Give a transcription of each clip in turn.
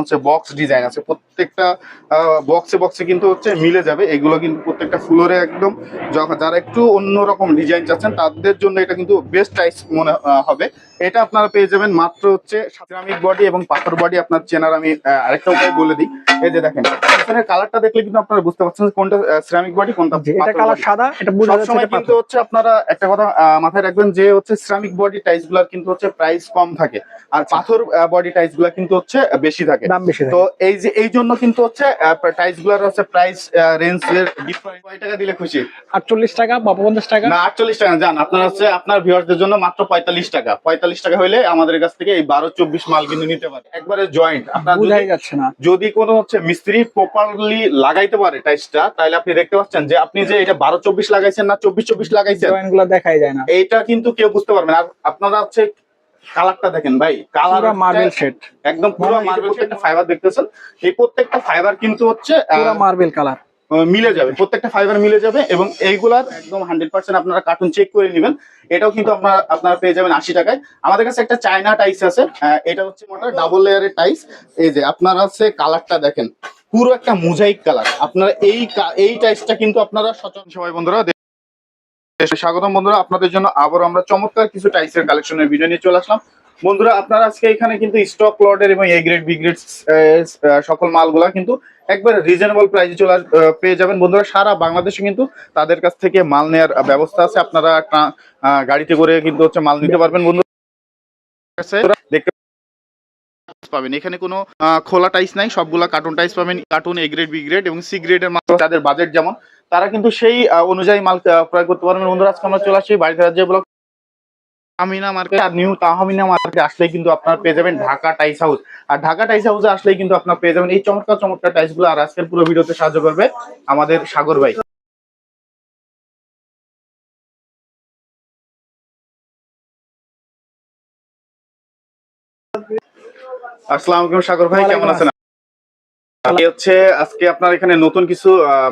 হচ্ছে box design আছে। প্রত্যেকটা বক্সে বক্সে কিন্তু হচ্ছে মিলে যাবে। এগুলো কিন্তু প্রত্যেকটা ফ্লোরে একদম যারা একটু অন্যরকম ডিজাইন চাচ্ছেন, তাদের জন্য এটা কিন্তু বেস্ট টাইস মনে হবে। এটা আপনারা পেয়ে যাবেন মাত্র হচ্ছে সিরামিক বডি এবং পাথর বডি আপনার চেনার আমি আরেকটা উপায় বলে দিই। এই যে দেখেন পিছনের কালারটা দেখলে কিন্তু আপনারা বুঝতে পারছেন কোনটা সিরামিক বডি কোনটা এটা কালার সাদা এটা বোঝা যাচ্ছে সবসময় কিন্তু হচ্ছে আপনারা একটা কথা মাথায় রাখবেন যে হচ্ছে সিরামিক বডি টাইলসগুলার কিন্তু হচ্ছে প্রাইস কম থাকে। আর পাথর বডি টাইলসগুলা কিন্তু হচ্ছে বেশি থাকে। দাম বেশি তো এই যে এই জন্য কিন্তু হচ্ছে টাইলসগুলার হচ্ছে প্রাইস রেঞ্জ এর ডিফারেন্ট কয় টাকা দিলে খুশি? আটচল্লিশ টাকা বা পঞ্চাশ টাকা? না আটচল্লিশ টাকা জান আপনার হচ্ছে আপনার ভিউয়ারদের জন্য মাত্র পঁয়তাল্লিশ টাকা। পঁয়তাল্লিশ টাকা হলে আমাদের কাছ থেকে এই বারো চব্বিশ মাল কিন্তু নিতে পারে। একবারে জয়েন্ট আপনার বোঝাই যাচ্ছে না। যদি কোনো হচ্ছে মিস্ত্রি প্রপারলি লাগাইতে পারে টাইলসটা তাহলে আপনি দেখতে পাচ্ছেন যে আপনি যে এটা বারো চব্বিশ লাগাইছেন না চব্বিশ চব্বিশ লাগাইছেন জয়েন্টগুলো দেখাই যায় না। এইটা কিন্তু কেউ বুঝতে পারবে না। আর আপনারা হচ্ছে কালারটা দেখেন ভাই কালার মার্বেল সেট একদম পুরো মার্বেল ফাইবার দেখতেছেন। এই প্রত্যেকটা ফাইবার কিন্তু হচ্ছে মার্বেল কালার মিলে যাবে। প্রত্যেকটা ফাইবার মিলে যাবে এবং এইগুলার একদম হান্ড্রেড পার্সেন্ট আপনারা কার্টুন চেক করে নেবেন। এটাও কিন্তু আপনারা আপনারা পেয়ে যাবেন আশি টাকায়। আমাদের কাছে একটা চায়না টাইস আছে। এটা হচ্ছে মোটা ডাবল লেয়ারের টাইস এই যে, আপনারা হচ্ছে কালারটা দেখেন। পুরো একটা মোজাইক কালার আপনারা এই এই টাইসটা কিন্তু আপনারা সচেতন সবাই বন্ধুরা স্বাগতম বন্ধুরা। আপনাদের জন্য আবার আমরা চমৎকার কিছু টাইসের কালেকশনের ভিডিও নিয়ে চলে আসলাম। বন্ধুরা, আপনারা আজকে এখানে কিন্তু স্টক লটের এবং এ গ্রেড বি গ্রেড সকল মালগুলা কিন্তু একবার রিজনেবল প্রাইসে চলে পেয়ে যাবেন। বন্ধুরা, সারা বাংলাদেশে কিন্তু তাদের কাছ থেকে মাল নেওয়ার ব্যবস্থা আছে। আপনারা গাড়িতে করে কিন্তু হচ্ছে মাল নিতে পারবেন। বন্ধু দেখতে পাবেন। এখানে কোনো খোলা টাইস নাই। সবগুলা কার্টুন টাইস পাবেন। Carton A grade B grade এবং সি গ্রেডের মাল তাদের বাজেট যেমন, তারা কিন্তু সেই অনুযায়ী মাল ক্রয় করতে পারবেন। বন্ধুরা, আজকে আমরা চলে আসছি বাড়িতে রাজ্যে ব্লক তাহমিনা মার্কেট আর নিউ তাহমিনা মার্কেটে আসলে কিন্তু আপনার পেয়ে যাবেন ঢাকা টাইস হাউস। আর ঢাকা টাইস হাউসে আসলে কিন্তু আপনার পেয়ে যাবেন এই চমৎকার চমৎকার টাইসগুলো আর আজকের পুরো ভিডিওতে সাহায্য করবে আমাদের সাগর ভাই। আসসালামু আলাইকুম সাগর ভাই, কেমন আছেন? হচ্ছে আজকে আপনার এখানে নতুন কিছু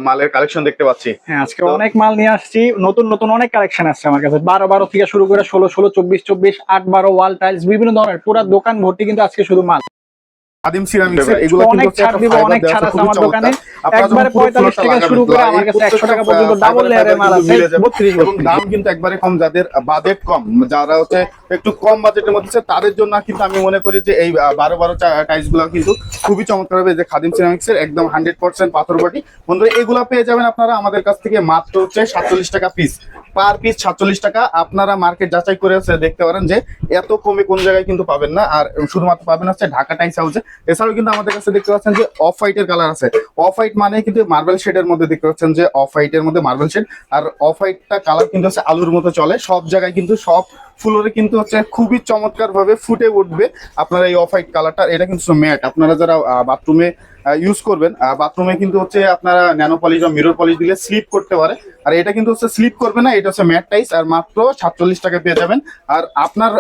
মালের কালেকশন দেখতে পাচ্ছি। হ্যাঁ আজকে অনেক মাল নিয়ে আসছি। নতুন নতুন অনেক কালেকশন আসছে আমার কাছে। বারো বারো থেকে শুরু করে ষোলো ষোলো চব্বিশ চব্বিশ আট বারো ওয়াল টাইলস বিভিন্ন ধরনের। পুরো দোকান ভর্তি কিন্তু আজকে শুধু মাল। আদিম সিরামিক্স এগুলো অনেক কিন্তু ছাড় দিব অনেক ছাড় আছে আমার দোকানে। একবারে পঁয়তাল্লিশ থেকে শুরু করে আমার কাছে একশো টাকা পর্যন্ত ডাবল লেয়ারের মাল আছে বত্রিশ এবং দাম কিন্তু একবারে কম যাদের বাজেট কম যারা হচ্ছে একটু কম বাজেটের মধ্যে আছে, তাদের জন্য কিন্তু আমি মনে করি যে এই বারো বারো টাইলসগুলো কিন্তু খুবই চমৎকার হবে। যে খাদিম সিরামিক্স এর একদম হান্ড্রেড পার্সেন্ট পাথর বাটি বন্ধুরা এগুলো পেয়ে যাবেন আপনারা আমাদের কাছ থেকে মাত্র হচ্ছে সাতচল্লিশ টাকা পিস পার পিস সাতচল্লিশ টাকা। আপনারা মার্কেট যাচাই করে দেখতে পারেন যে এত কমে কোন জায়গায় কিন্তু পাবেন না। আর শুধুমাত্র পাবেন হচ্ছে ঢাকা টাইস হাউসে এছাড়াও কিন্তু আমাদের কাছে দেখতে পাচ্ছেন যে অফ হোয়াইটের কালার আছে। অফ হোয়াইট মানে কিন্তু মার্বেল শেডের মধ্যে দেখতে পাচ্ছেন যে অফ হোয়াইটের মধ্যে মার্বেল শেড আর অফ হোয়াইটটা কালার কিন্তু হচ্ছে আলুর মতো চলে। সব জায়গায় কিন্তু সব ফ্লোরে কিন্তু হচ্ছে খুবই চমৎকার ভাবে ফুটে উঠবে আপনারা এই অফ হোয়াইট কালারটা এটা কিন্তু ম্যাট আপনারা যারা বাথরুমে ইউজ করবেন। বাথরুমে কিন্তু হচ্ছে আপনারা ন্যানো পলিশ বা মিরর পলিশ দিলে স্লিপ করতে পারে। আর এটা কিন্তু হচ্ছে স্লিপ করবে না, এটা হচ্ছে ম্যাট টাইস আর মাত্র সাতচল্লিশ টাকা পেয়ে যাবেন। আর আপনার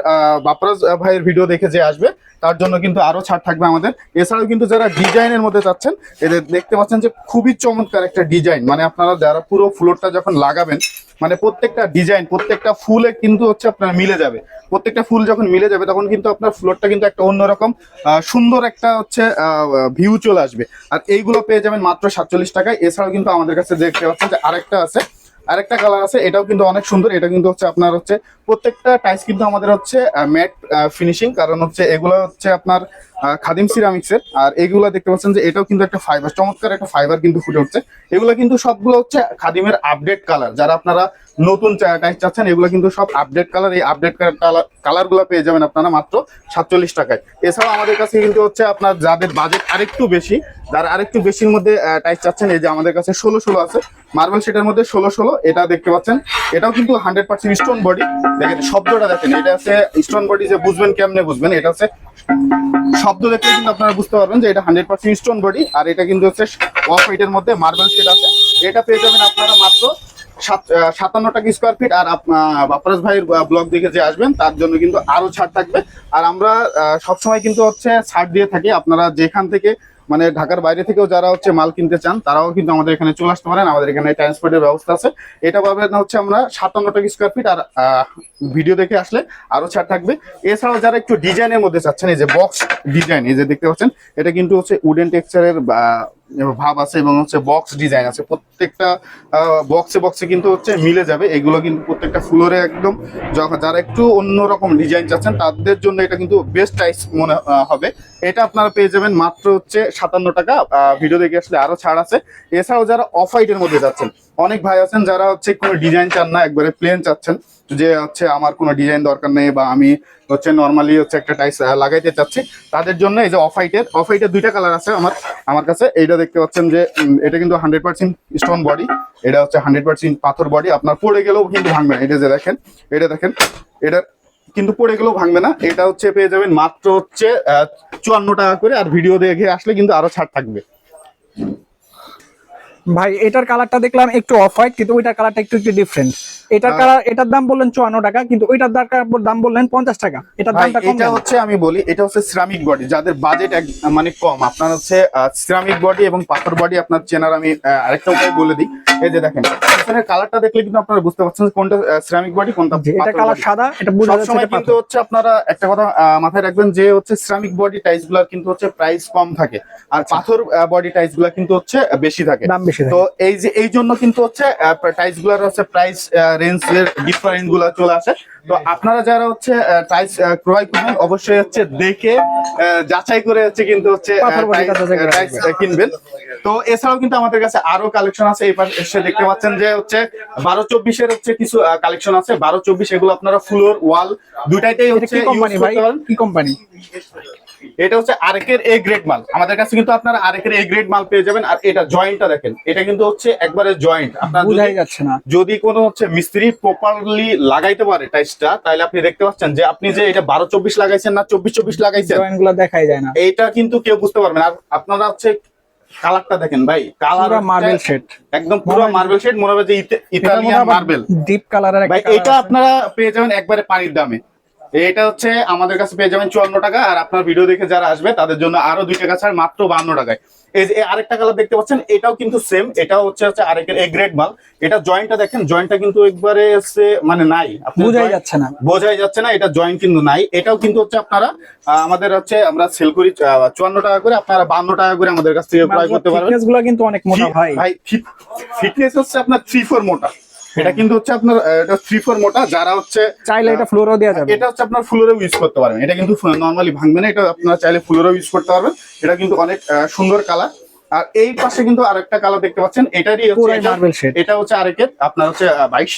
বাপরাজ ভাইয়ের ভিডিও দেখে যে আসবে, তার জন্য কিন্তু আরও ছাড় থাকবে আমাদের। এছাড়াও কিন্তু যারা ডিজাইনের মধ্যে চাচ্ছেন, এদের দেখতে পাচ্ছেন যে খুবই চমৎকার একটা ডিজাইন। মানে আপনারা যারা পুরো ফ্লোরটা যখন লাগাবেন মানে প্রত্যেকটা ডিজাইন প্রত্যেকটা ফুলে কিন্তু হচ্ছে আপনার মিলে যাবে। প্রত্যেকটা ফুল যখন মিলে যাবে, তখন কিন্তু আপনার ফ্লোরটা কিন্তু একটা অন্যরকম সুন্দর একটা হচ্ছে ভিউ চলে আসবে। আর এইগুলো পেয়ে যাবেন মাত্র সাতচল্লিশ টাকায়। এছাড়াও কিন্তু আমাদের কাছে দেখতে পাচ্ছেন যে আরেকটা আছে আরেকটা কালার আছে, এটাও কিন্তু অনেক সুন্দর, এটা কিন্তু হচ্ছে আপনার হচ্ছে প্রত্যেকটা টাইস কিন্তু আমাদের হচ্ছে ম্যাট ফিনিশিং কারণ হচ্ছে এগুলো হচ্ছে আপনার খাদিম সিরামিক্সের আর এগুলো দেখতে পাচ্ছেন যে এটাও কিন্তু একটা ফাইবার চমৎকার একটা ফাইবার কিন্তু ফুটে উঠছে। এগুলো কিন্তু সবগুলো হচ্ছে খাদিমের আপডেট কালার যারা আপনারা নতুন টাইস চাচ্ছেন, এগুলো কিন্তু সব আপডেট কালার এই আপডেট কালারগুলো পেয়ে যাবেন আপনারা মাত্র সাতচল্লিশ টাকায়। এছাড়াও আমাদের কাছে কিন্তু হচ্ছে আপনার যাদের বাজেট আরেকটু বেশি, যারা আরেকটু বেশির মধ্যে টাইস চাচ্ছেন, এই যে আমাদের কাছে ষোলো ষোলো আছে মার্বেল সেটার মধ্যে ষোলো ষোলো, এটা দেখতে পাচ্ছেন। এটাও কিন্তু হান্ড্রেড পার্সেন্ট স্টোন বডি দেখেন, শব্দটা দেখেন, এটা আছে স্টোন বডি যে বুঝবেন, কেমনে বুঝবেন, এটা হচ্ছে শব্দ দেখলে কিন্তু আপনারা বুঝতে পারবেন যে এটা হান্ড্রেড পার্সেন্ট স্টোন বডি আর এটা কিন্তু হচ্ছে অফ হোয়াইটের মধ্যে মার্বেল সেট আছে। এটা পেয়ে যাবেন আপনারা মাত্র সাতান্ন টাকা স্কোয়ার ফিট আর বাপ্পারাজ ভাইয়ের ব্লগ দেখে যে আসবেন, তার জন্য কিন্তু আরও ছাড় থাকবে। আর আমরা সবসময় কিন্তু হচ্ছে ছাড় দিয়ে থাকি। আপনারা যেখান থেকে মানে ঢাকার বাইরে থেকেও যারা হচ্ছে মাল কিনতে চান, তারাও কিন্তু আমাদের এখানে চলে আসতে পারেন। আমাদের এখানে ট্রান্সপোর্টের ব্যবস্থা আছে। এটা পাবেন হচ্ছে আমরা সাতান্ন টাকা স্কোয়ার ফিট আর ভিডিও দেখে আসলে আরও ছাড় থাকবে। এছাড়াও যারা একটু ডিজাইনের মধ্যে চাচ্ছেন, এই যে বক্স ডিজাইন এই যে দেখতে পাচ্ছেন, এটা কিন্তু হচ্ছে উডেন টেক্সচারের ভাব আছে এবং হচ্ছে বক্স ডিজাইন আছে। প্রত্যেকটা বক্সে বক্সে কিন্তু হচ্ছে মিলে যাবে। এগুলো কিন্তু প্রত্যেকটা ফ্লোরে একদম যারা একটু অন্যরকম ডিজাইন চাচ্ছেন, তাদের জন্য এটা কিন্তু বেস্ট প্রাইস মনে হবে। এটা আপনারা পেয়ে যাবেন মাত্র হচ্ছে সাতান্ন টাকা। ভিডিও দেখে আসলে আরও ছাড় আছে। এছাড়াও যারা অফ হোয়াইটের মধ্যে যাচ্ছেন, অনেক ভাই আছেন যারা হচ্ছে কোনো ডিজাইন চান না, একবারে প্লেন চাচ্ছেন। যে হচ্ছে আমার কোনো ডিজাইন দরকার নেই বা আমি হচ্ছে নর্মালি হচ্ছে একটা টাইস লাগাইতে চাচ্ছি, তাদের জন্য এই যে অফ হোয়াইটের অফ হোয়াইটের দুইটা কালার আছে আমার আমার কাছে। এইটা দেখতে পাচ্ছেন যে এটা কিন্তু হান্ড্রেড পার্সেন্ট স্টোন বডি এটা হচ্ছে হান্ড্রেড পার্সেন্ট পাথর বডি আপনার পড়ে গেলেও কিন্তু ভাঙবে না। এটা যে দেখেন, এটা দেখেন, এটা কিন্তু পড়ে গেলেও ভাঙবে না। এটা হচ্ছে পেয়ে যাবেন মাত্র হচ্ছে চুয়ান্ন টাকা করে। আর ভিডিও দেখে আসলে কিন্তু আরও ছাড় থাকবে। ভাই এটার কালারটা দেখলাম একটু অফ হোয়াইট কিন্তু ওইটার কালারটা একটু একটু ডিফারেন্ট এটার কালার এটার দাম বললেন চুয়ান্ন টাকা কিন্তু ওইটার দাম- দাম বললেন পঞ্চাশ টাকা। এটার দামটা কম এটা হচ্ছে আমি বলি এটা হচ্ছে সিরামিক বডি যাদের বাজেট মানে কম। আপনার হচ্ছে সিরামিক বডি এবং পাথর বডি আপনার চেনার আমি আরেকটা উপায় বলে দিই। এই যে দেখেন কালারটা দেখলে কিন্তু আপনারা বুঝতে পারছেন কোনটা সিরামিক বডি কোনটা এটা কালার সাদা এটা বোঝা যাচ্ছে কিন্তু হচ্ছে আপনারা একটা কথা মাথায় রাখবেন যে হচ্ছে সিরামিক বডি টাইলসগুলার কিন্তু হচ্ছে প্রাইস কম থাকে আর পাথর বডি টাইলসগুলা কিন্তু হচ্ছে বেশি থাকে। দাম বেশি তো এই যে এই জন্য কিন্তু হচ্ছে টাইলসগুলার হচ্ছে প্রাইস রেঞ্জ এর ডিফারেন্টগুলা চলে আসে। তো আপনারা যারা হচ্ছে টাইলস ক্রয় করবেন অবশ্যই হচ্ছে দেখে যাচাই করে হচ্ছে কিন্তু হচ্ছে টাইলস কিনবেন। তো এছাড়াও কিন্তু আমাদের কাছে আরও কালেকশন আছে এই পাশে দেখতে পাচ্ছেন যে হচ্ছে বারো চব্বিশের হচ্ছে কিছু কালেকশন আছে। বারো চব্বিশ এগুলো আপনারা ফ্লোর ওয়াল দুটাইতেই এটা হচ্ছে কি কোম্পানি এটা হচ্ছে আরেকের এ গ্রেড মাল। আমাদের কাছে কিন্তু আপনারা আরেকের এ গ্রেড মাল পেয়ে যাবেন। আর এটা জয়েন্টটা দেখেন। এটা কিন্তু হচ্ছে একবারে জয়েন্ট আপনার বুঝাই যাচ্ছে না। যদি কোনো হচ্ছে মিস্ত্রি প্রপারলি লাগাইতে পারে টাইসটা তাহলে আপনি দেখতে পাচ্ছেন যে আপনি যে এটা বারো চব্বিশ লাগাইছেন না চব্বিশ চব্বিশ লাগাইছেন জয়েন্টগুলো দেখাই যায় না। এটা কিন্তু কেউ বুঝতে পারবেন আর আপনারা হচ্ছে কালারটা দেখেন ভাই কালার মার্বেল শেড একদম পুরো মার্বেল শেড মনে হবে যে ইতে- ইতালিয়ান মার্বেল ডিপ কালারের ভাই এটা আপনারা পেয়ে যাবেন একবারে পানির দামে। এটা হচ্ছে আমাদের কাছে পেয়ে যাবেন চুয়ান্ন টাকা আর আপনার ভিডিও দেখে যারা আসবে তাদের জন্য আরও দুই টাকা ছাড় মাত্র বান্ন টাকায়। এই যে আরেকটা কালার দেখতে পাচ্ছেন এটাও কিন্তু সেম এটাও হচ্ছে হচ্ছে আরেকের এ গ্রেড মাল। এটা জয়েন্টটা দেখেন জয়েন্টটা কিন্তু একবারে হচ্ছে মানে নাই। বোঝাই যাচ্ছে না। বোঝাই যাচ্ছে না এটা জয়েন্ট কিন্তু নাই। এটাও কিন্তু হচ্ছে আপনারা আমাদের হচ্ছে আমরা সেল করি চুয়ান্ন টাকা করে আপনারা বান্ন টাকা করে আমাদের কাছ থেকে ক্রয় করতে পারবেন। ফিটনেসগুলো কিন্তু অনেক মোটা ভাই। ভাই ফিটনেস হচ্ছে আপনার থ্রি ফোর মোটা। এটা কিন্তু হচ্ছে আপনার এটা থ্রি ফোর মোটা যারা হচ্ছে চাইলে এটা ফ্লোরও দেওয়া যাবে। এটা হচ্ছে আপনার ফুলেরও ইউজ করতে পারবেন। এটা কিন্তু নর্মালি ভাঙবে না এটা আপনারা চাইলে ফুলেরও ইউজ করতে পারবেন। এটা কিন্তু অনেক সুন্দর কালার আর এই পাশে কিন্তু আরেকটা কালার দেখতে পাচ্ছেন এটারই হচ্ছে এটা- হচ্ছে আরেকের আপনার হচ্ছে বাইশ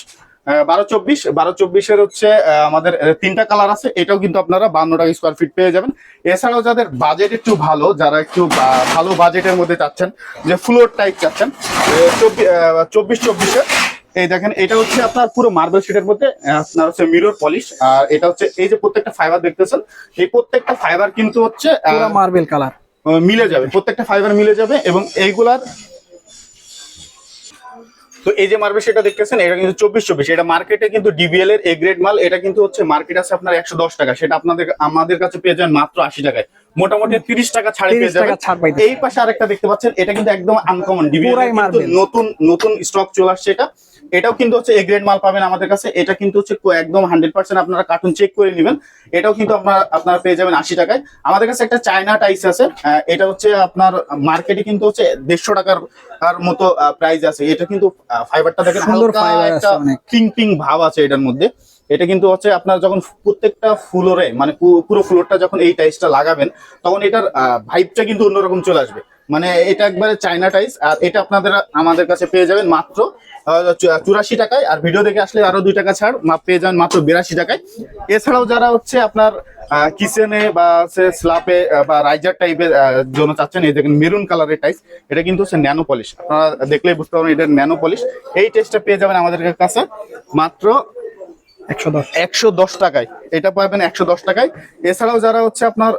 বারো চব্বিশ। বারো চব্বিশের হচ্ছে আমাদের তিনটা কালার আছে এটাও কিন্তু আপনারা বান্ন টাকা স্কোয়ার ফিট পেয়ে যাবেন। এছাড়াও যাদের বাজেট একটু ভালো যারা একটু ভালো বাজেটের মধ্যে চাচ্ছেন যে ফ্লোর টাইপ চাচ্ছেন চব্বিশ চব্বিশের এই দেখেন এটা হচ্ছে আপনার পুরো মার্বেল শিটের মধ্যে আপনার হচ্ছে মিরর পলিশ আর এটা হচ্ছে এই যে প্রত্যেকটা ফাইবার দেখতেছেন এই প্রত্যেকটা ফাইবার কিন্তু হচ্ছে মার্বেল কালার মিলে যাবে প্রত্যেকটা ফাইবার মিলে যাবে এবং এইগুলার তো এই যে মার্বেল সেটা দেখতেছেন এটা কিন্তু চব্বিশ চব্বিশ এটা মার্কেটে কিন্তু ডিবিএল এর এ গ্রেড মাল এটা কিন্তু হচ্ছে মার্কেট আছে আপনার একশো দশ টাকা সেটা আপনাদের আমাদের কাছে পেয়ে যাবেন মাত্র আশি টাকায় মোটামুটি তিরিশ টাকা ছাড়ে পেয়ে যাবেন। এই পাশে আরেকটা দেখতে পাচ্ছেন এটা কিন্তু একদম আনকমন ডিবিএল। নতুন নতুন স্টক চলে আসছে এটা এটাও কিন্তু হচ্ছে এ গ্রেড মাল পাবেন আমাদের কাছে। এটা কিন্তু হচ্ছে একদম হান্ড্রেড পার্সেন্ট আপনারা কার্টুন চেক করে নেবেন। এটাও কিন্তু আপনারা আপনারা পেয়ে যাবেন আশি টাকায়। আমাদের কাছে একটা চায়না টাইস আছে। এটা হচ্ছে আপনার মার্কেটে কিন্তু হচ্ছে দেড়শো টাকার মতো প্রাইস আছে। এটা কিন্তু ফাইবারটা দেখেন সুন্দর হালকা একটা পিং পিং ভাব আছে এটার মধ্যে। এটা কিন্তু হচ্ছে আপনার যখন প্রত্যেকটা ফ্লোরে মানে পুরো ফ্লোরটা যখন এই টাইসটা লাগাবেন তখন এটার ভাইবটা কিন্তু অন্যরকম চলে আসবে। মানে এটা একবারে চায়না টাইস আর এটা আপনাদের আমাদের কাছে পেয়ে যাবেন মাত্র চুরাশি টাকায়। আর ভিডিও দেখে আসলে আরও দুই টাকা ছাড় মা- পেয়ে যাবেন মাত্র বিরাশি টাকায়। এছাড়াও যারা হচ্ছে আপনার কিচেনে বা হচ্ছে স্লাপে বা রাইজার টাইপের জন্য চাচ্ছেন এই দেখেন মেরুন কালারের টাইস এটা কিন্তু হচ্ছে ন্যানো পলিশ আপনারা দেখলেই বুঝতে পারবেন এটা ন্যানো পলিশ এই টেস্টটা পেয়ে যাবেন আমাদের কাছে মাত্র একশো দশ। একশো দশ টাকায়। এটা পাবেন একশো দশ টাকায়। এছাড়াও যারা হচ্ছে আপনার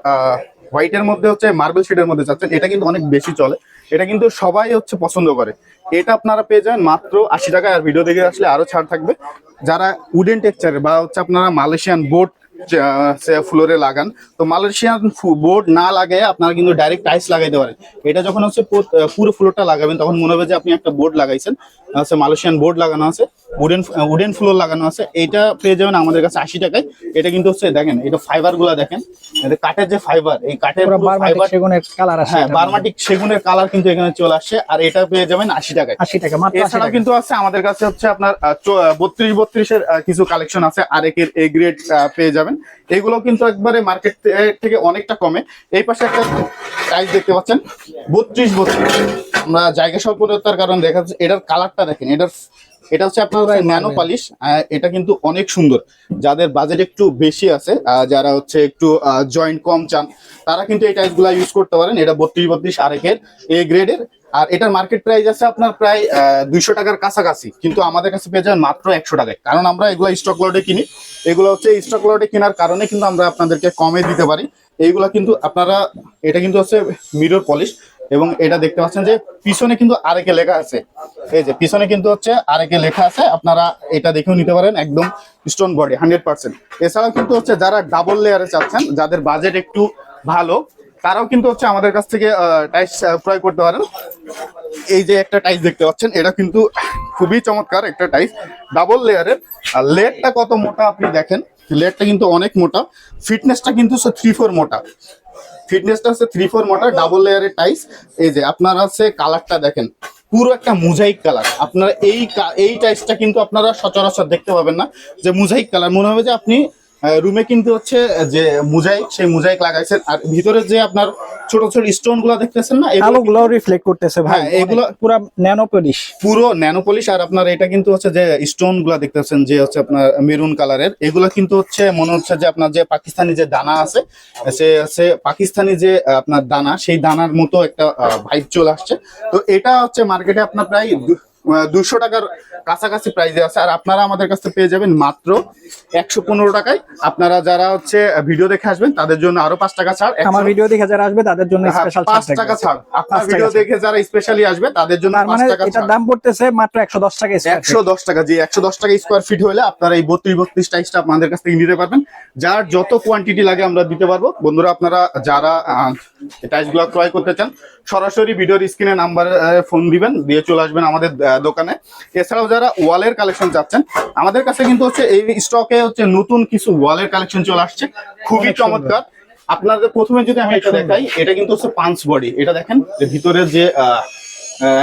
হোয়াইটের মধ্যে হচ্ছে মার্বেল শেডের মধ্যে চাচ্ছেন এটা কিন্তু অনেক বেশি চলে। এটা কিন্তু সবাই হচ্ছে পছন্দ করে। এটা আপনারা পেয়ে যান মাত্র আশি টাকায়, আর ভিডিও দেখে আসলে আরও ছাড় থাকবে। যারা উডেন টেক্সচার বা হচ্ছে আপনারা মালয়েশিয়ান বোট ফ্লোরে লাগান। তো মালয়েশিয়ান বোর্ড না লাগিয়ে আপনারা কিন্তু ডাইরেক্ট টাইলস লাগাইতে পারেন। এটা যখন হচ্ছে পুরো ফ্লোরটা লাগাবেন তখন মনে হবে যে আপনি একটা বোর্ড লাগাইছেন। হচ্ছে মালয়েশিয়ান বোর্ড লাগানো আছে উডেন উডেন ফ্লোর লাগানো আছে। এটা পেয়ে যাবেন আমাদের কাছে আশি টাকায়। এটা কিন্তু হচ্ছে দেখেন এটা ফাইবারগুলা দেখেন। কাঠের যে ফাইবার এই কাঠের সেগুনের কালার আছে হ্যাঁ বারমাটিক সেগুনের কালার কিন্তু এখানে চলে আসছে আর এটা পেয়ে যাবেন আশি টাকায়। আশি টাকা মাত্র এছাড়া কিন্তু আছে আমাদের কাছে হচ্ছে আপনার বত্রিশ বত্রিশের কিছু কালেকশন আছে। আরেকের এ গ্রেড পেয়ে যাবেন। এগুলো কিন্তু একবারে মার্কেট থেকে অনেকটা কমে। এই পাশে একটা প্রাইস দেখতে পাচ্ছেন, বত্রিশ বত্রিশ। আমরা জায়গা স্বল্পতার কারণ দেখা যাচ্ছে এটার কালারটা দেখেন, এটার এটা হচ্ছে আপনার ন্যানো পালিশ এটা কিন্তু অনেক সুন্দর। যাদের বাজেট একটু বেশি আছে যারা হচ্ছে একটু জয়েন্ট কম চান তারা কিন্তু এই টাইলস ইউজ করতে পারেন। এটা বত্রিশ বত্রিশ আরেকের এ গ্রেডের আর এটার মার্কেট প্রাইস আছে আপনার প্রায় দুইশো টাকার কাছাকাছি। কিন্তু আমাদের কাছে পেয়ে যাবেন মাত্র একশো টাকায়। কারণ আমরা এগুলো স্টক লটে কিনি। এগুলো হচ্ছে স্টক লটে কেনার কারণে কিন্তু আমরা আপনাদেরকে কমে দিতে পারি। এইগুলা কিন্তু আপনারা এটা কিন্তু হচ্ছে মিরর পলিশ এবং এটা দেখতে পাচ্ছেন যে পিছনে কিন্তু আরেকে লেখা আছে। এই যে, পিছনে কিন্তু হচ্ছে আরেকে লেখা আছে। আপনারা এটা দেখেও নিতে পারেন একদম স্টোন বডি হান্ড্রেড পার্সেন্ট এছাড়াও কিন্তু হচ্ছে যারা ডাবল লেয়ারে চাচ্ছেন, যাদের বাজেট একটু ভালো, তারাও কিন্তু হচ্ছে আমাদের কাছ থেকে টাইস ক্রয় করতে পারেন। এই যে একটা টাইস দেখতে পাচ্ছেন, এটা কিন্তু খুবই চমৎকার একটা টাইস ডাবল লেয়ারের আর লেয়ারটা কত মোটা আপনি দেখেন? লেয়ারটা কিন্তু অনেক মোটা। ফিটনেসটা কিন্তু থ্রি ফোর মোটা। ফিটনেসটা হচ্ছে থ্রি ফোর মোটা ডাবল লেয়ারের টাইস এই যে, আপনারা হচ্ছে কালারটা দেখেন, পুরো একটা মুজাইক কালার আপনারা এই এই টাইসটা কিন্তু আপনারা সচরাচর দেখতে পাবেন না যে মুজাইক কালার মনে হবে যে আপনি রুমে কিন্তু হচ্ছে যে মুজাইক সেই মুজাইক লাগাইছেন। আর ভিতরে যে আপনার ছোট ছোট স্টোনগুলা দেখতেছেন না এগুলো রিফ্লেক্ট করতেছে ভাই। হ্যাঁ, এগুলো- পুরো ন্যানো পলিশ পুরো ন্যানোপলিশ আর আপনার এটা কিন্তু হচ্ছে যে স্টোনগুলা দেখতেছেন যে হচ্ছে আপনার মেরুন কালারের এগুলো কিন্তু হচ্ছে মনে হচ্ছে যে আপনার যে পাকিস্তানি যে দানা আছে সে হচ্ছে পাকিস্তানি যে আপনার দানা সেই দানার মতো একটা ভাইব চলে আসছে। তো এটা হচ্ছে মার্কেটে আপনার প্রায় দুশো টাকার কাছাকাছি প্রাইসে আছে। আর আপনারা আমাদের কাছে পেয়ে যাবেন মাত্র একশো পনেরো টাকায়। আপনারা যারা হচ্ছে ভিডিও দেখে আসবেন তাদের জন্য আরও পাঁচ টাকা ছাড়। আমার ভিডিও দেখে যারা আসবে তাদের জন্য হ্যাঁ, পাঁচ টাকা ছাড়। আপনার ভিডিও দেখে যারা স্পেশালি আসবে তাদের জন্য মানে এটার দাম পড়তেছে মাত্র একশো দশ টাকা একশো দশ টাকা যে একশো দশ টাকা স্কোয়ার ফিট হলে আপনারা এই বত্রিশ বত্রিশ টাইসটা আপনাদের কাছ থেকে নিতে পারবেন। যার যত কোয়ান্টিটি লাগে আমরা দিতে পারব। বন্ধুরা আপনারা যারা টাইসগুলো ক্রয় করতে চান সরাসরি ভিডিওর স্ক্রিনে নাম্বার ফোন দিবেন দিয়ে চলে আসবেন আমাদের দোকানে। এছাড়াও যারা ওয়ালের কালেকশন চাচ্ছেন আমাদের কাছে কিন্তু হচ্ছে এই স্টকে হচ্ছে নতুন কিছু ওয়ালের কালেকশন চলে আসছে। খুবই চমৎকার। আপনাদের প্রথমে যদি আমি এটা দেখাই এটা কিন্তু হচ্ছে পাঁচ বডি এটা দেখেন যে ভিতরে যে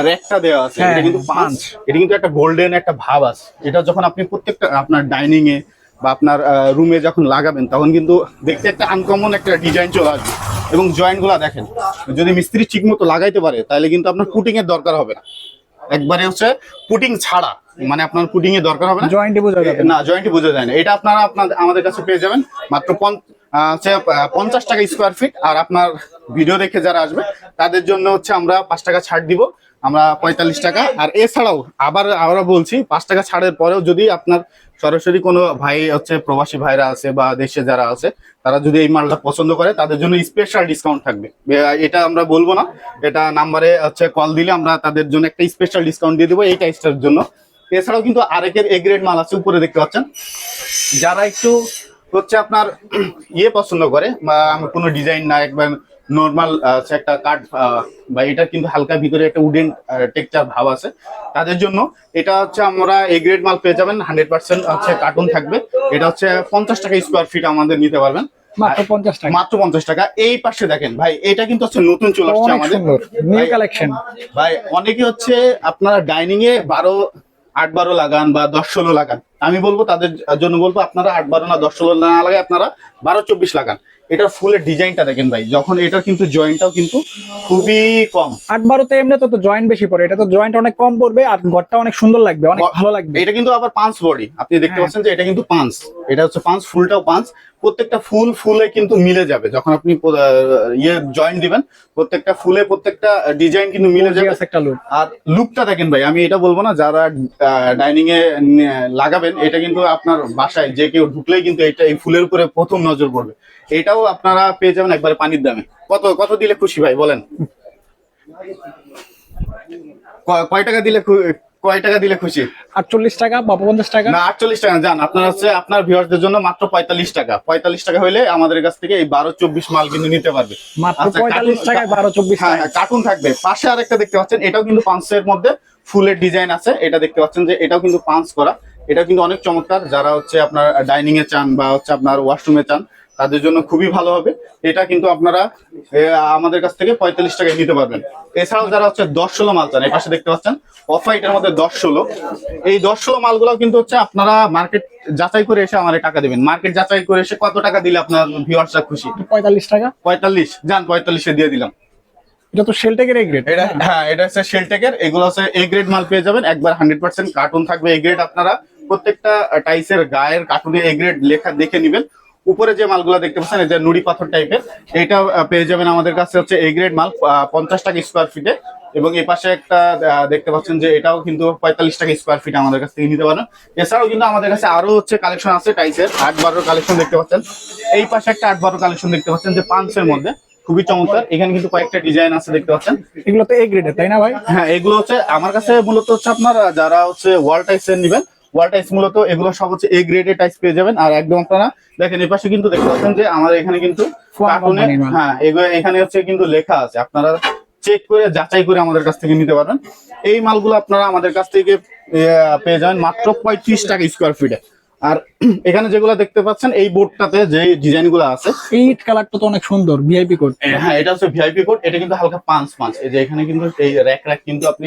র্যাকটা দেওয়া আছে হ্যাঁ, এটা কিন্তু পাঁচ এটা কিন্তু একটা গোল্ডেন একটা ভাব আছে। এটা যখন আপনি প্রত্যেকটা আপনার ডাইনিং এ বা আপনার রুমে যখন লাগাবেন তখন কিন্তু দেখতে একটা আনকমন একটা ডিজাইন চলে আসবে। এবং জয়েন্টগুলা দেখেন যদি মিস্ত্রি ঠিক মতো লাগাইতে পারে তাহলে কিন্তু আপনার পুটিং এর দরকার হবে না। একবারে হচ্ছে পুটিং ছাড়া মানে আপনার পুটিং এর দরকার হবে না? জয়েন্টে বোঝা যাবে না। জয়েন্টে বোঝা যায় না। এটা আপনারা আপনাদের আমাদের কাছে পেয়ে যাবেন। মাত্র পঞ্চাশ টাকা স্কোয়ার ফিট আর আপনার ভিডিও দেখে যারা আসবে তাদের জন্য হচ্ছে আমরা পাঁচ টাকা ছাড় দিব। আমরা পঁয়তাল্লিশ টাকা। আর এছাড়াও আবার আমরা বলছি পাঁচ টাকা ছাড়ের পরেও যদি আপনার সরাসরি কোনো ভাই হচ্ছে প্রবাসী ভাইরা আছে বা দেশে যারা আছে, তারা যদি এই মালটা পছন্দ করে, তাদের জন্য স্পেশাল ডিসকাউন্ট থাকবে। এটা আমরা বলব না। এটা নাম্বারে হচ্ছে কল দিলে আমরা তাদের জন্য একটা স্পেশাল ডিসকাউন্ট দিয়ে দেবো এই টাইসটার জন্য। এছাড়াও কিন্তু আরেকের এ গ্রেড মাল আছে উপরে দেখতে পাচ্ছেন। যারা একটু হচ্ছে আপনার ইয়ে পছন্দ করে বা কোনো ডিজাইন না, একবার নর্মাল একটা কাঠ বা এটা কিন্তু হালকা ভিতরে একটা উডেন টেক্সচার ভাব আছে। তাদের জন্য এটা হচ্ছে আমরা এ গ্রেড মাল পেয়ে যাবেন হান্ড্রেড পার্সেন্ট হচ্ছে কার্টুন থাকবে। এটা হচ্ছে পঞ্চাশ টাকা স্কোয়ার ফিট আমাদের নিতে পারবেন। মাত্র পঞ্চাশ টাকা। এই পাশে দেখেন ভাই এটা কিন্তু হচ্ছে নতুন চলে আসছে আমাদের। কালেকশন ভাই অনেকে হচ্ছে আপনারা ডাইনিং এ বারো আট বারো লাগান বা দশ ষোলো লাগান। আমি বলব তাদের জন্য বলব আপনারা আট বারো না দশ ষোলো না লাগাই আপনারা বারো চব্বিশ লাগান। এটার ফুলের ডিজাইনটা দেখেন ভাই যখন এটার কিন্তু জয়েন্টটাও কিন্তু খুবই কম। আট বারোতে এমনি তো জয়েন্ট বেশি পড়ে এটা তো জয়েন্ট অনেক কম পড়বে আর ঘরটা অনেক সুন্দর লাগবে অনেক ভালো লাগবে। এটা কিন্তু আবার পাঁচ বডি আপনি দেখতে হ্যাঁ। পাচ্ছেন যে এটা কিন্তু পাঁচ। এটা হচ্ছে পাঁচ ফুলটাও পাঁচ। প্রত্যেকটা ফুল ফুলে কিন্তু মিলে যাবে। যখন আপনি ইয়ে জয়েন্ট দিবেন প্রত্যেকটা ফুলে প্রত্যেকটা ডিজাইন কিন্তু মিলে যাবে। একটা লুক আর লুকটা দেখেন ভাই আমি এটা বলব না যারা ডাইনিং এ নে- লাগাবেন এটা কিন্তু আপনার বাসায় যে কেউ ঢুকলেই কিন্তু এটা এই ফুলের উপরে প্রথম নজর পড়বে। এটাও আপনারা পেয়ে যাবেন একবারে পানির দামে। কত কত দিলে খুশি ভাই বলেন? কয় টাকা দিলে কয় টাকা দিলে খুশি? আটচল্লিশ টাকা বা পঞ্চাশ টাকা। না আটচল্লিশ টাকা যান আপনার হচ্ছে আপনার ভিউয়ারদের জন্য মাত্র পঁয়তাল্লিশ টাকা। পঁয়তাল্লিশ টাকা হলে আমাদের কাছ থেকে এই বারো চব্বিশ মাল কিন্তু নিতে পারবে। আচ্ছা, পঁয়তাল্লিশ কার্টুন- বারো চব্বিশ হ্যাঁ হ্যাঁ কার্টুন থাকবে। পাশে আরেকটা দেখতে পাচ্ছেন এটাও কিন্তু পাঁচের মধ্যে ফুলের ডিজাইন আছে। এটা দেখতে পাচ্ছেন যে এটাও কিন্তু পাঁচ করা। এটা কিন্তু অনেক চমৎকার। যারা হচ্ছে আপনার ডাইনিং এ চান বা হচ্ছে আপনার ওয়াশরুমে চান তাদের জন্য খুবই ভালো হবে। এটা কিন্তু আপনারা আমাদের কাছ থেকে পঁয়তাল্লিশ টাকায় নিতে পারবেন। এছাড়াও যারা হচ্ছে দশ ষোলো মাল চান এই পাশে দেখতে পাচ্ছেন অফ হোয়াইটের মধ্যে দশ ষোলো। এই দশ ষোলো মালগুলো কিন্তু হচ্ছে আপনারা মার্কেট যাচাই করে এসে আমাদের টাকা দেবেন। মার্কেট যাচাই করে এসে কত টাকা দিলে আপনার ভিউয়ার্সরা খুশি? পঁয়তাল্লিশ টাকা? পঁয়তাল্লিশ। যান পঁয়তাল্লিশে দিয়ে দিলাম। এটা তো শেলটেকের এই গ্রেড এটা হ্যাঁ এটা হচ্ছে শেলটেকের এগুলো হচ্ছে এ গ্রেড মাল পেয়ে যাবেন। একবার হান্ড্রেড পার্সেন্ট কার্টুন থাকবে এ গ্রেড আপনারা। প্রত্যেকটা টাইসের গায়ের কার্টুনে এগ্রেড লেখা দেখে নিবেন। উপরে যে মালগুলো দেখতে পাচ্ছেন এই যে নুড়ি পাথর টাইপের এটা পেয়ে যাবেন আমাদের কাছে হচ্ছে এ গ্রেড মাল পঞ্চাশ টাকা স্কোয়ার ফিটে এবং এই পাশে একটা দেখতে পাচ্ছেন যে এটাও কিন্তু পঁয়তাল্লিশ টাকা স্কোয়ার ফিট আমাদের কাছ থেকে নিতে পারেন। এছাড়াও কিন্তু আমাদের কাছে আরও হচ্ছে কালেকশন আছে টাইসের আট বারো কালেকশন দেখতে পাচ্ছেন। এই পাশে একটা আট বারো কালেকশন দেখতে পাচ্ছেন যে পাঁচের মধ্যে খুবই চমৎকার। এখানে কিন্তু কয়েকটা ডিজাইন আছে দেখতে পাচ্ছেন। এগুলো তো এই গ্রেডের তাই না ভাই? হ্যাঁ এগুলো হচ্ছে আমার কাছে মূলত হচ্ছে আপনার যারা হচ্ছে ওয়াল টাইস এর নেবেন ওয়াল টাইস মূলত এগুলো সব হচ্ছে এ গ্রেডের টাইস পেয়ে যাবেন। আর একদম আপনারা দেখেন এই পাশে কিন্তু দেখতে পাচ্ছেন যে আমাদের এখানে কিন্তু হ্যাঁ এগুলো এখানে হচ্ছে কিন্তু লেখা আছে। আপনারা চেক করে যাচাই করে আমাদের কাছ থেকে নিতে পারবেন। এই মালগুলো আপনারা আমাদের কাছ থেকে পেয়ে যাবেন মাত্র পঁয়ত্রিশ টাকা স্কোয়ার ফিটে আর এখানে যেগুলো দেখতে পাচ্ছেন এই বোর্ডটাতে যে ডিজাইনগুলো আছে এই কালারটা তো অনেক সুন্দর ভিআইপি কোড হ্যাঁ এটা হচ্ছে ভিআইপি কোড এটা কিন্তু হালকা পাঁচ পাঁচ এই যে এখানে কিন্তু এই র্যাক র্যাক কিন্তু আপনি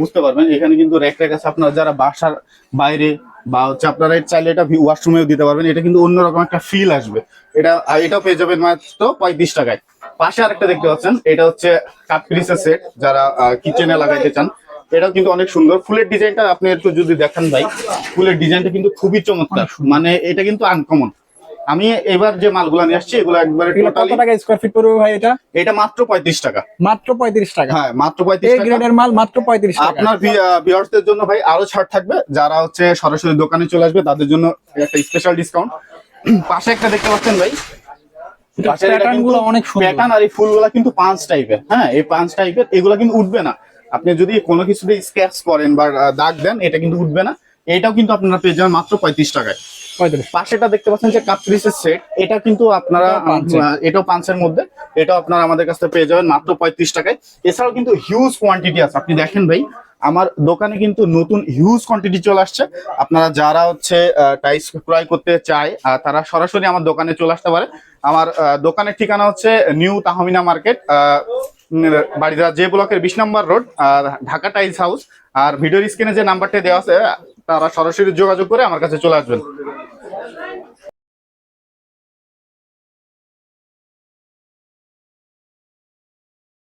বুঝতে পারবেন এখানে কিন্তু র্যাক র্যাক আছে। আপনারা যারা বাসার বাইরে বা হচ্ছে আপনারা চাইলে এটা ওয়াশরুমেও দিতে পারবেন। এটা কিন্তু অন্যরকম একটা ফিল আসবে। এটা এটাও পেয়ে যাবেন মাত্র পঁয়ত্রিশ টাকায়। পাশে আরেকটা দেখতে পাচ্ছেন এটা হচ্ছে কাপপিরিসের সেট যারা কিচেনে লাগাইতে চান। এটাও কিন্তু অনেক সুন্দর। ফুলের ডিজাইনটা আপনি একটু যদি দেখেন ভাই ফুলের ডিজাইনটা কিন্তু খুবই চমৎকার। মানে এটা কিন্তু আনকমন আমি এবার যে মালগুলো নিয়ে আসছি এগুলো একবারে এগুলো কত টাকা স্কোয়ার ফিট পড়বে ভাই এটা? এটা মাত্র পঁয়ত্রিশ টাকা। মাত্র পঁয়ত্রিশ টাকা? হ্যাঁ মাত্র পঁয়ত্রিশ এই গ্রেডের মাল মাত্র পঁয়ত্রিশ টাকা। আপনার ভিউয়ার্সদের জন্য ভাই আরও ছাড় থাকবে। যারা হচ্ছে সরাসরি দোকানে চলে আসবে তাদের জন্য একটা স্পেশাল ডিসকাউন্ট পাশে একটা দেখতে পাচ্ছেন ভাই। পাশের এটা প্যাটার্নগুলো অনেক সুন্দর। প্যাটার্ন আর এই ফুলগুলা কিন্তু পাঁচ টাইপের হ্যাঁ এই পাঁচ টাইপের এগুলো কিন্তু উঠবে না। আপনি যদি কোনো কিছুতে স্ক্র্যাচ করেন বা দাগ দেন এটা কিন্তু উঠবে না। এটাও কিন্তু আপনারা পেয়ে যাবেন মাত্র পঁয়ত্রিশ টাকায়। পাশেটা দেখতে পাচ্ছেন যে কাপ্রিসের সেট এটা কিন্তু আপনারা এটাও পাঁচের। আহ, মধ্যে। এটাও আপনারা আমাদের কাছ থেকে পেয়ে যাবেন মাত্র পঁয়ত্রিশ টাকায়। এছাড়াও কিন্তু হিউজ কোয়ান্টিটি আছে। আপনি দেখেন ভাই আমার দোকানে কিন্তু নতুন হিউজ কোয়ান্টিটি চলে আসছে। আপনারা যারা হচ্ছে টাইস ক্রয় করতে চায় আহ, তারা সরাসরি আমার দোকানে চলে আসতে পারে। আমার আহ, দোকানের ঠিকানা হচ্ছে নিউ তাহমিনা মার্কেট বাড়িদা যে ব্লকের বিশ নম্বর রোড আর ঢাকা টাইলস হাউস, আর ভিডিওর স্ক্রিনে যে নাম্বারটা দেওয়া আছে, তারা সরাসরি যোগাযোগ করে আমার কাছে চলে আসবেন।